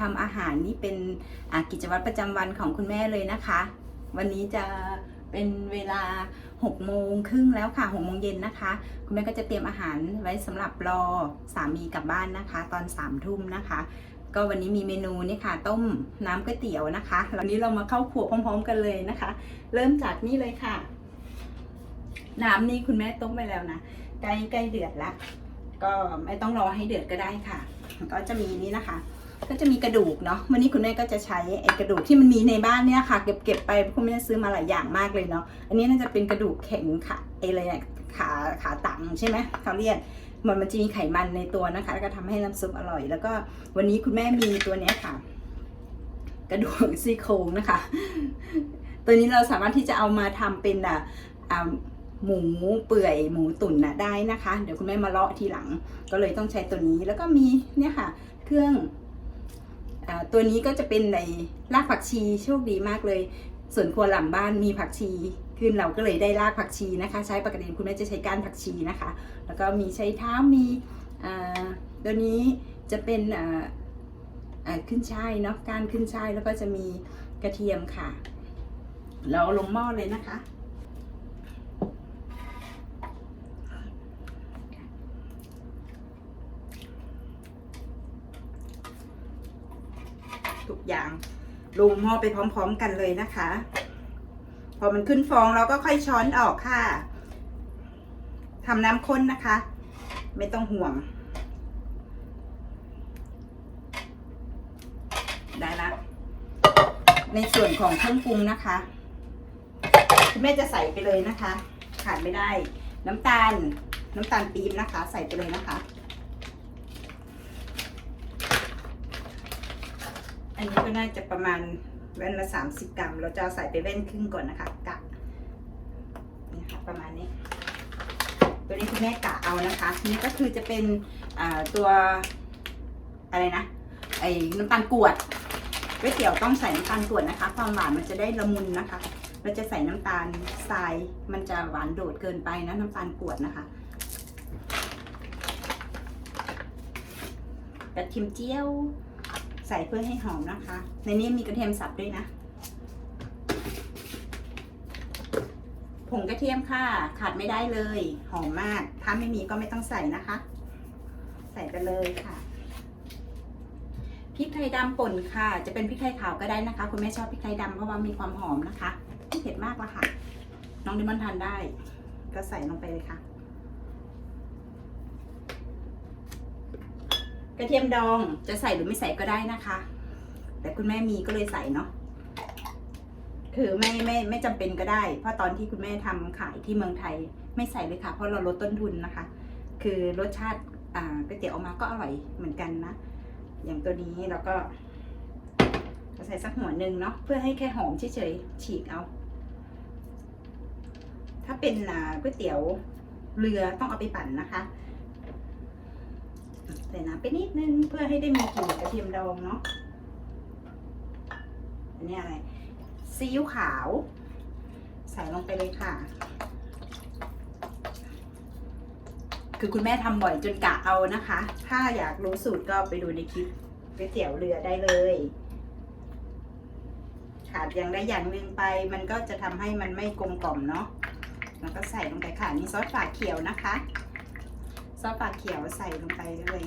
ทำอาหารนี่เป็นกิจวัตรประจำวันของคุณแม่เลยนะคะ วันนี้จะเป็นเวลา6โมงครึ่งแล้วค่ะ6โมงเย็นนะคะ คุณแม่ก็จะเตรียมอาหารไว้สำหรับรอสามีกลับบ้านนะคะ ตอน3ามทุ่มนะคะ ก็วันนี้มีเมนูนี่ค่ะ ต้มน้ำก๋วยเตี๋ยวนะคะวันนี้เรามาเข้าครัวพร้อม ๆ กันเลยนะคะ เริ่มจากนี่เลยค่ะ น้ำนี่คุณแม่ต้มไปแล้วนะใกล้ใกล้เดือดแล้วก็ไม่ต้องรอให้เดือดก็ได้ค่ะ ก็จะมีนี่นะคะ ก็จะมีกระดูกเนาะวันนี้คุณแม่ก็จะใช้ไอ้กระดูกที่มันมีในบ้านเนี่ยค่ะ เก็บเก็บไปคุณแม่ซื้อมาหลายอย่างมากเลยเนาะอันนี้น่าจะเป็นกระดูกแข็งค่ะไอ้อะไรอะขาขาตังใช่ไหมเขาเรียกมันมันจะมีไขมันในตัวนะคะ แล้วก็ทำให้น้ำซุปอร่อย แล้วก็วันนี้คุณแม่มีตัวเนี้ยค่ะ กระดูกซี่โครงนะคะ ตัวนี้เราสามารถที่จะเอามาทำเป็นอะหมูเปื่อยหมูตุ๋นนะได้นะคะ เดี๋ยวคุณแม่มาเลาะทีหลัง ก็เลยต้องใช้ตัวนี้แล้วก็มีเนี่ยค่ะ เครื่อง ตัวนี้ก็จะเป็นในรากผักชีโชคดีมากเลย ส่วนครัวหลังบ้านมีผักชีขึ้นเราก็เลยได้รากผักชีนะคะ ใช้ปกติคุณแม่จะใช้ก้านผักชีนะคะ แล้วก็มีใช้เท้ามีตัวนี้จะเป็นขึ้นช่ายเนาะก้านขึ้นช่ายแล้วก็จะมีกระเทียมค่ะแล้วลงหม้อเลยนะคะ ทุกอย่าง ลงหม้อไปพร้อม ๆ กันเลยนะคะ พอมันขึ้นฟองเราก็ค่อยช้อนออกค่ะทำน้ำข้นนะคะ ไม่ต้องห่วง ได้ละ ในส่วนของเครื่องปรุงนะคะคุณแม่จะใส่ไปเลยนะคะ ขาดไม่ได้ น้ำตาล น้ำตาลปี๊บนะคะ ใส่ไปเลยนะคะ อันนี้ก็น่าจะประมาณแว่นละ30กรัม เราจะใส่ไปแว่นครึ่งก่อนนะคะกะนี่ค่ะประมาณนี้ ตัวนี้คุณแม่กะเอานะคะ นี่ก็คือจะเป็นตัวอะไรนะ ไอ้น้ำตาลกรวดก๋วยเตี๋ยวต้องใส่น้ำตาลกรวดนะคะ ความหวานมันจะได้ละมุนนะคะ เราจะใส่น้ำตาลทราย มันจะหวานโดดเกินไปนะน้ำตาลกรวดนะคะกระเทียมเจียว ใส่เพื่อให้หอมนะคะ ในนี้มีกระเทียมสับด้วยนะ ผงกระเทียมค่ะ ขาดไม่ได้เลย หอมมาก ถ้าไม่มีก็ไม่ต้องใส่นะคะ ใส่ไปเลยค่ะ พริกไทยดำป่นค่ะ จะเป็นพริกไทยขาวก็ได้นะคะ คุณแม่ชอบพริกไทยดำเพราะว่ามีความหอมนะคะไม่เผ็ดมากละค่ะ น้องดิมอนทานได้ ก็ใส่ลงไปเลยค่ะ กระเทียมดองจะใส่หรือไม่ใส่ก็ได้นะคะ แต่คุณแม่มีก็เลยใส่เนาะคือไม่ไม่ไม่จำเป็นก็ได้ เพราะตอนที่คุณแม่ทำขายที่เมืองไทยไม่ใส่เลยค่ะ เพราะเราลดต้นทุนนะคะ คือรสชาติอ่าก๋วยเตี๋ยวออกมาก็อร่อยเหมือนกันนะ อย่างตัวนี้เราก็ใส่สักหัวหนึ่งเนาะเพื่อให้แค่หอมเฉยๆฉีกเอา ถ้าเป็นก๋วยเตี๋ยวเรือต้องเอาไปปั่นนะคะ ใส่น้ำไปนิดนึงเพื่อให้ได้มีกลิ่นกระเทียมดองเนาะอันนี้อะไรซีอิ๊วขาว ใส่ลงไปเลยค่ะ คือคุณแม่ทำบ่อยจนกะเอานะคะ ถ้าอยากรู้สูตรก็ไปดูในคลิปก๋วยเตี๋ยวเรือได้เลย ขาดอย่างใดอย่างหนึ่งไป มันก็จะทำให้มันไม่กลมกล่อมเนาะแล้วก็ใส่ลงไปค่ะนี่ซอสฝาเขียวนะคะ ซอสฝาเขียวใส่ลงไปเลย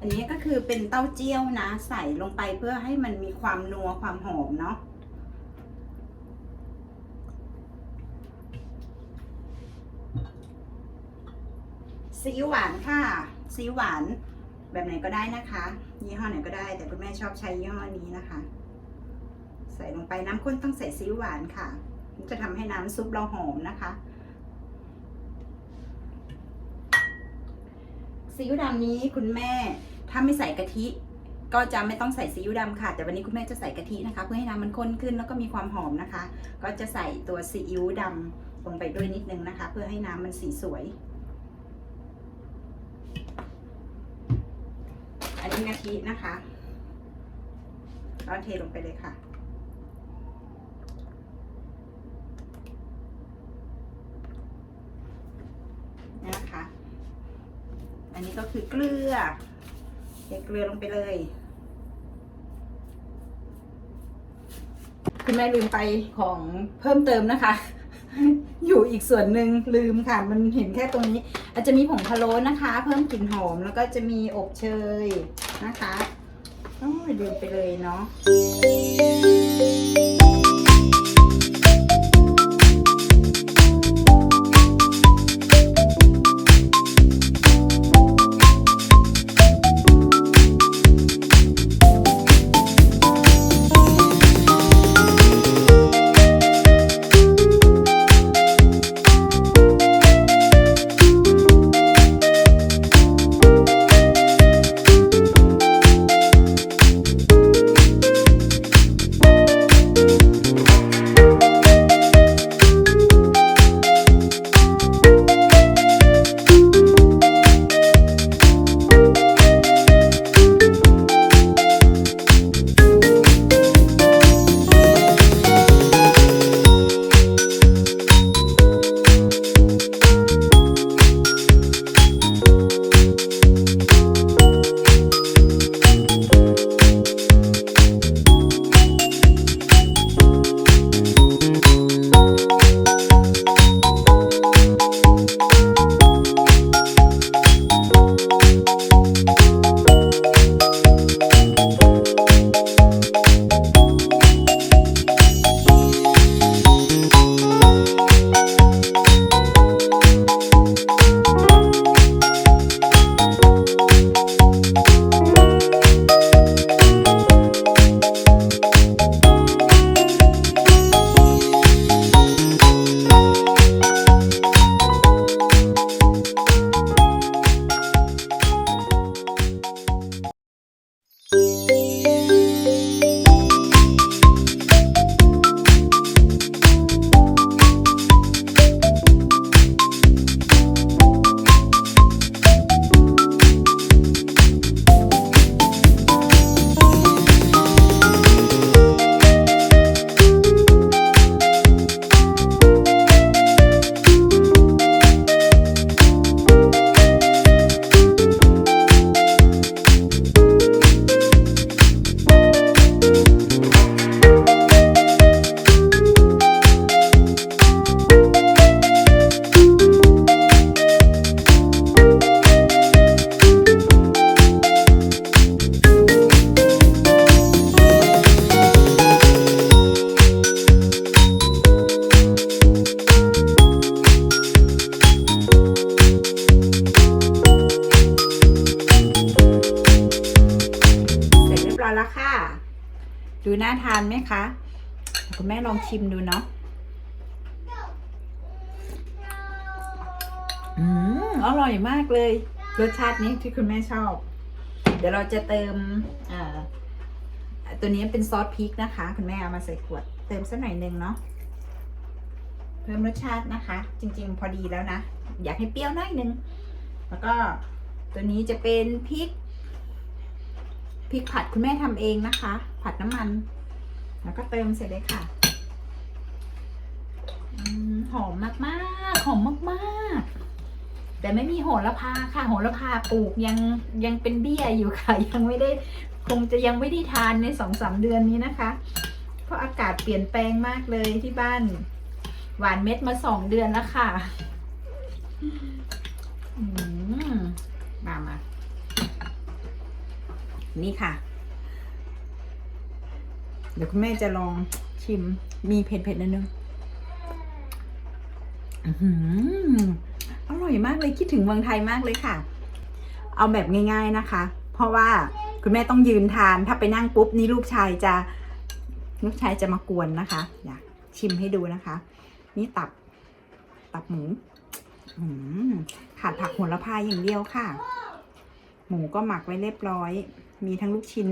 อันนี้ก็คือเป็นเต้าเจี้ยวนะ ใส่ลงไปเพื่อให้มันมีความนัวความหอมเนาะซีอิ๊วหวานค่ะซีอิ๊วหวานแบบไหนก็ได้นะคะ ยี่ห้อไหนก็ได้ แต่คุณแม่ชอบใช้ยี่ห้อนี้นะคะ ใส่ลงไปน้ำข้นต้องใส่ซีอิ๊วหวานค่ะมันจะทำให้น้ำซุปเราหอมนะคะซีอิ๊วดำนี้คุณแม่ถ้าไม่ใส่กะทิ ก็จะไม่ต้องใส่ซีอิ๊วดำค่ะ แต่วันนี้คุณแม่จะใส่กะทินะคะ เพื่อให้น้ำมันข้นขึ้นแล้วก็มีความหอมนะคะ ก็จะใส่ตัวซีอิ๊วดำลงไปด้วยนิดนึงนะคะ เพื่อให้น้ำมันสีสวย อันนี้กะทินะคะก็เทลงไปเลยค่ะ อันนี้ก็คือเกลือเทเกลือลงไปเลย คุณแม่ลืมไปของเพิ่มเติมนะคะ อยู่อีกส่วนหนึ่งลืมค่ะ มันเห็นแค่ตรงนี้ อาจจะมีผงพะโล้นะคะ เพิ่มกลิ่นหอมแล้วก็จะมีอบเชยนะคะโอ้ยลืมไปเลยเนาะ ดูน่าทานไหมคะคุณแม่ลองชิมดูเนาะอืมอร่อยมากเลย รสชาตินี้ที่คุณแม่ชอบ เดี๋ยวเราจะเติมอ่าตัวนี้เป็นซอสพริกนะคะ คุณแม่เอามาใส่ขวด เติมสักหน่อยหนึ่งเนาะเพิ่มรสชาตินะคะ จริง ๆ พอดีแล้วนะ อยากให้เปรี้ยวหน่อยนึง แล้วก็ตัวนี้จะเป็นพริกพริกผัดคุณแม่ทำเองนะคะ ผัดน้ำมัน แล้วก็เติมเสร็จเลยค่ะอมหอมมากๆ หอมมากๆ แต่ไม่มีโหระพาค่ะ โหระพาปลูกยังยังเป็นเบี้ยอยู่ค่ะ ยังไม่ได้คงจะยังไม่ได้ทานในสองสามเดือนนี้นะคะ เพราะอากาศเปลี่ยนแปลงมากเลยที่บ้าน หวานเม็ดมาสองเดือนแล้วค่ะมามานี่ค่ะ เดี๋ยวคุณแม่จะลองชิม มีเผ็ดๆนิดนึงอร่อยมากเลยคิดถึงเมืองไทยมากเลยค่ะ เอาแบบง่าย ๆนะคะ เพราะว่าคุณแม่ต้องยืนทานถ้าไปนั่งปุ๊บนี่ลูกชายจะลูกชายจะมากวนนะคะอยากชิมให้ดูนะคะ นี่ตับตับหมูอืมขาดผักโหระพาอย่างเดียวค่ะ หมูก็หมักไว้เรียบร้อย มีทั้งลูกชิ้น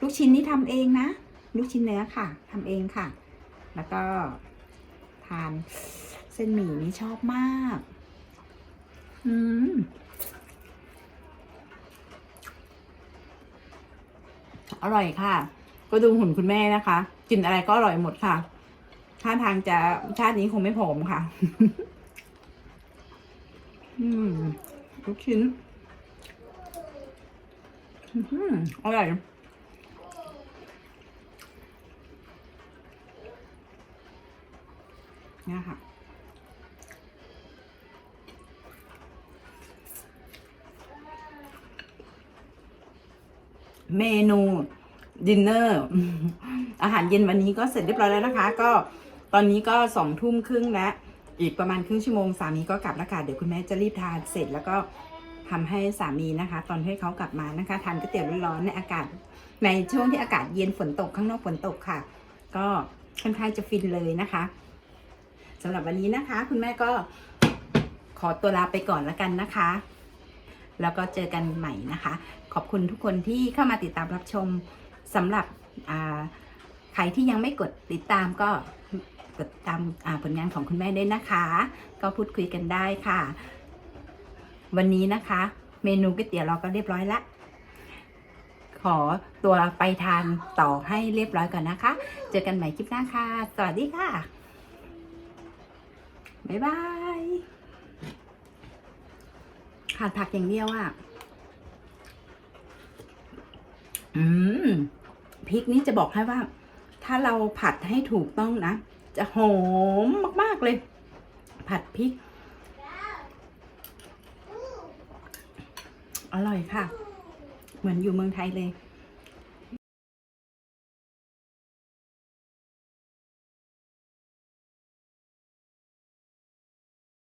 ลูกชิ้นนี่ทำเองนะ ลูกชิ้นเนื้อค่ะทำเองค่ะ แล้วก็ทานเส้นหมี่นี่ชอบมาก อืมอร่อยค่ะ ก็ดูหุ่นคุณแม่นะคะ กินอะไรก็อร่อยหมดค่ะ ท่าทางจะชาตินี้คงไม่ผอมค่ะ อืมลูกชิ้น อื้อหืออร่อย เนี่ยค่ะ เมนูดินเนอร์อาหารเย็นวันนี้ก็เสร็จเรียบร้อยแล้วนะคะ ก็ตอนนี้ก็สองทุ่มครึ่งแล้ว อีกประมาณครึ่งชั่วโมงสามีก็กลับแล้วค่ะเดี๋ยวคุณแม่จะรีบทานเสร็จแล้วก็ทำให้สามีนะคะ ตอนที่เขากลับมานะคะทานก๋วยเตี๋ยวร้อนๆในอากาศ ในช่วงที่อากาศเย็นฝนตกข้างนอกฝนตกค่ะ ก็ค่อนข้างจะฟินเลยนะคะ สำหรับวันนี้นะคะ คุณแม่ก็ขอตัวลาไปก่อนแล้วกันนะคะ แล้วก็เจอกันใหม่นะคะ ขอบคุณทุกคนที่เข้ามาติดตามรับชมสำหรับใครที่ยังไม่กดติดตามก็กดตามาผลงานของคุณแม่ด้วยนะคะ ก็พูดคุยกันได้ค่ะ วันนี้นะคะ เมนูก๋วยเตี๋ยวเราก็เรียบร้อยละขอตัวไปทานต่อให้เรียบร้อยก่อนนะคะ เจอกันใหม่คลิปหน้าค่ะ สวัสดีค่ะ บ๊ายบายขาดผักอย่างเดียวอะ อืม พริกนี้จะบอกให้ว่า ถ้าเราผัดให้ถูกต้องนะ จะหอมมาก ๆ เลย ผัดพริก อร่อยค่ะ เหมือนอยู่เมืองไทยเลย